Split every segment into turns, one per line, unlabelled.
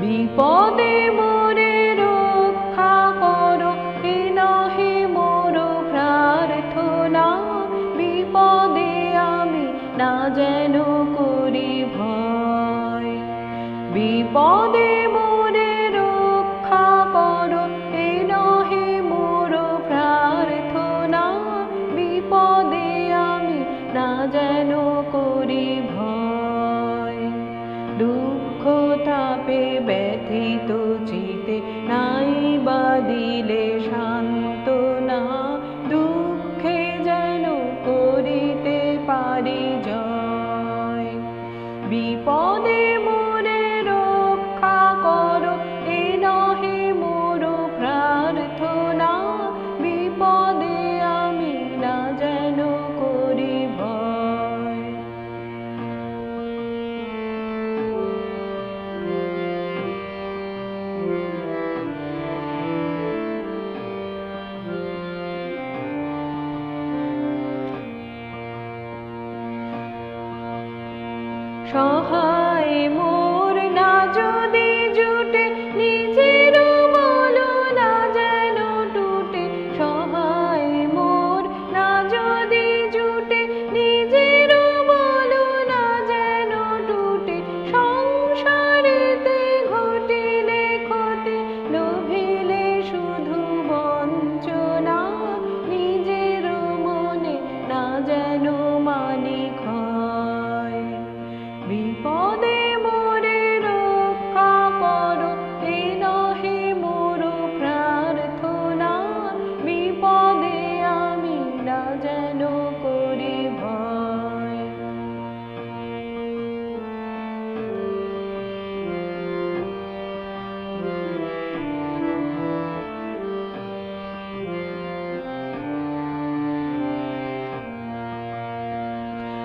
বিপদে মোরে রক্ষা করো এ নহে মোর প্রার্থনা। বিপদে আমি না যেন করি ভয়। বিপদে 伤痕。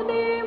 Oh, this.